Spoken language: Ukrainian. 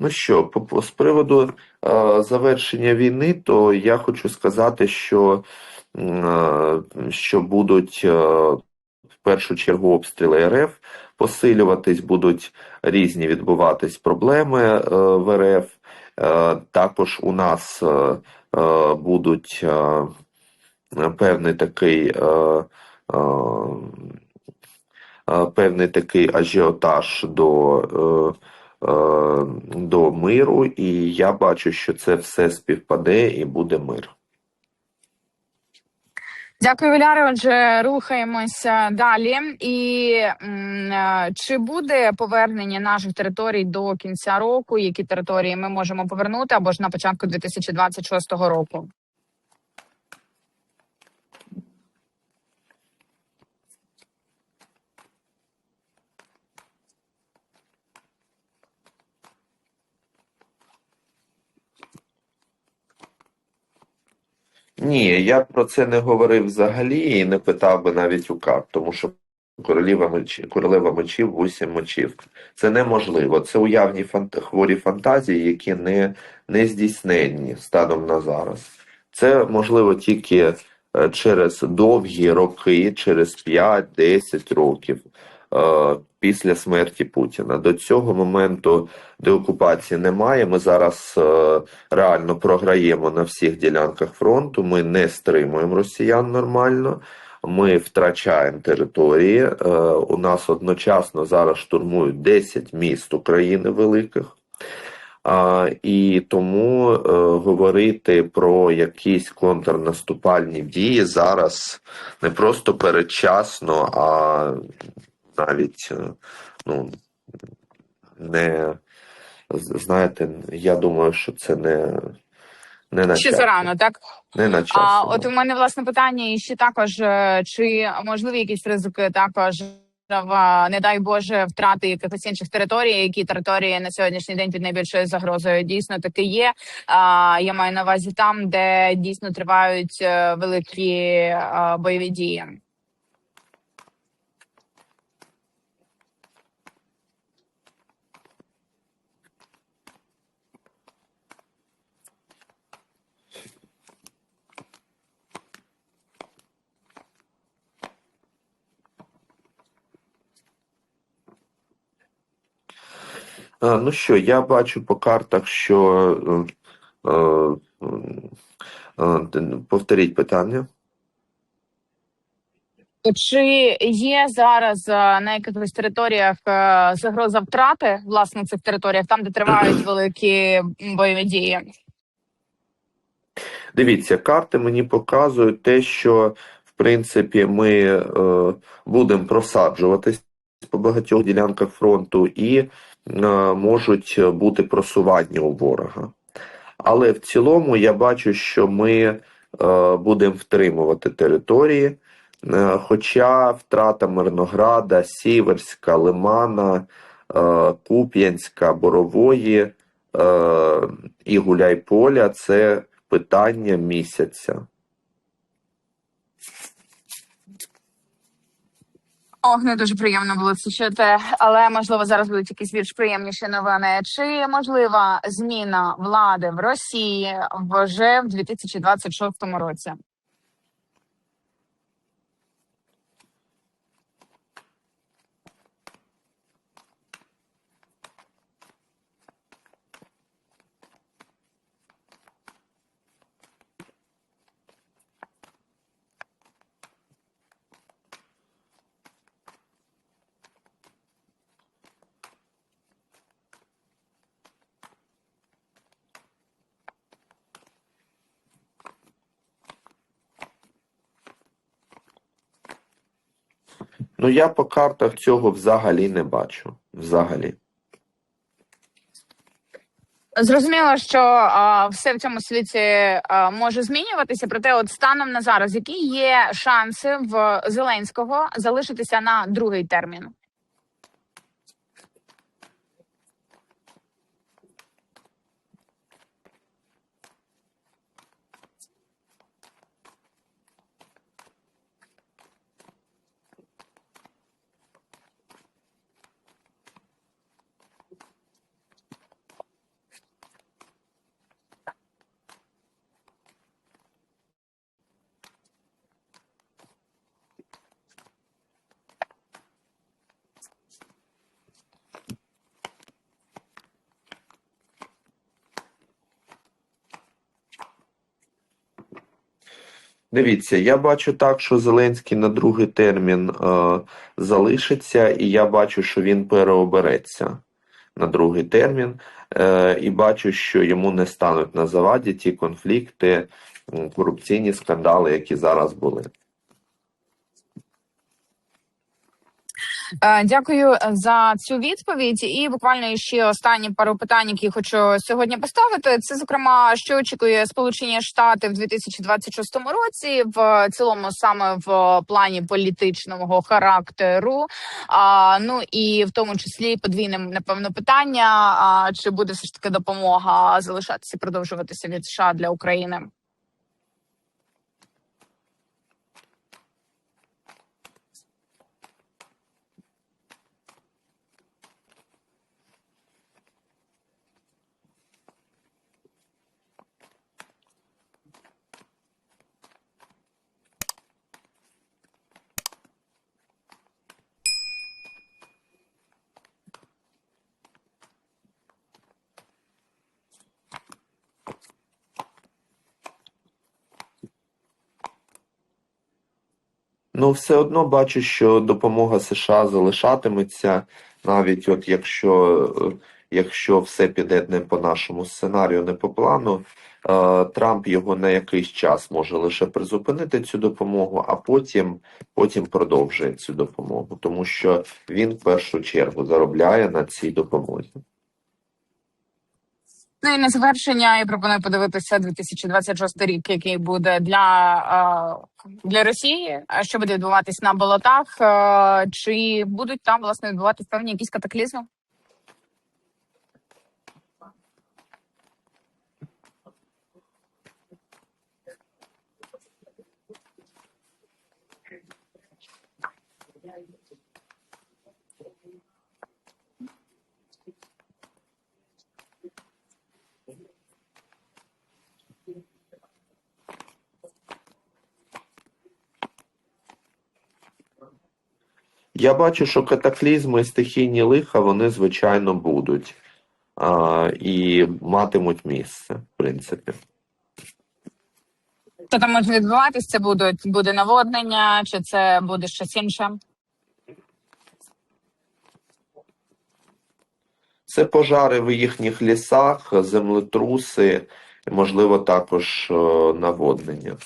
Ну що, з приводу е, завершення війни, то я хочу сказати, що, е, що будуть е, в першу чергу обстріли РФ посилюватись, будуть різні відбуватись проблеми е, в РФ. Е, також у нас е, е, будуть е, певний такий. Е, е, е, Певний такий ажіотаж до е, е, до миру, і я бачу, що це все співпаде і буде мир. Дякую, Віляре. Отже, рухаємося далі. І е, чи буде повернення наших територій до кінця року? Які території ми можемо повернути або ж на початку 2026 року? Ні, я про це не говорив взагалі і не питав би навіть у карт, тому що королева мечів, королева мечів, вісім мечів. Це неможливо. Це уявні фант... хворі фантазії, які не, не здійсненні станом на зараз. Це можливо тільки е, через довгі роки, через 5-10 років після смерті Путіна. До цього моменту деокупації немає. Ми зараз е, реально програємо на всіх ділянках фронту. Ми не стримуємо росіян нормально. Ми втрачаємо території. Е, У нас одночасно зараз штурмують 10 міст України великих. А, і тому е, говорити про якісь контрнаступальні дії зараз не просто передчасно, а навіть е, ну, не знаєте, я думаю, що це не, не на Ще часі. зарано, так? Не на часі. А от у мене власне питання і ще також: е, чи можливі якісь ризики також в не дай Боже втрати якихось інших територій, які території на сьогоднішній день під найбільшою загрозою дійсно таки є. А я маю на увазі там, де дійсно тривають е, великі е, бойові дії. Ну що, я бачу по картах, що е, е, е, е, повторіть питання. Чи є зараз е, на якихось територіях е, загроза втрати власне цих територіях, там де тривають великі бойові дії? Дивіться, карти мені показують те, що в принципі ми е, будемо просаджуватись по багатьох ділянках фронту і е, можуть бути просування у ворога. Але в цілому я бачу, що ми е, будемо втримувати території. Е, Хоча втрата Мирнограда, Сіверська, Лимана, е, Куп'янська, Борової е, і Гуляйполя це питання місяця. Ох, не дуже приємно було це чути, але можливо зараз будуть якісь більш приємніші новини. Чи можлива зміна влади в Росії вже в 2026 році? Ну я по картах цього взагалі не бачу. Взагалі. Зрозуміло, що а, все в цьому світі а, може змінюватися. Проте, от станом на зараз, які є шанси в Зеленського залишитися на другий термін? Дивіться, я бачу так, що Зеленський на другий термін е, залишиться, і я бачу, що він переобереться на другий термін, е, і бачу, що йому не стануть на заваді ті конфлікти, корупційні скандали, які зараз були. Дякую за цю відповідь. І буквально ще останні пару питань, які хочу сьогодні поставити. Це зокрема, що очікує Сполучені Штати в 2026 році, в цілому саме в плані політичного характеру. А ну і в тому числі подвійне напевно питання: а чи буде все ж таки допомога залишатися продовжуватися від США для України? Ну, все одно бачу, що допомога США залишатиметься, навіть от якщо, якщо все піде не по нашому сценарію, не по плану, е, Трамп його на якийсь час може лише призупинити цю допомогу, а потім, потім продовжує цю допомогу, тому що він в першу чергу заробляє на цій допомозі. Ну і на завершення я пропоную подивитися 2026 рік, який буде для, е, для Росії. Що буде відбуватись на болотах? Е, Чи будуть там власне відбуватись певні якісь катаклізми? Я бачу, що катаклізми і стихійні лиха, вони, звичайно, будуть. А, і матимуть місце, в принципі. Що там може відбуватись? Це будуть буде наводнення, чи це буде щось інше? Це пожари в їхніх лісах, землетруси, можливо, також е, наводнення.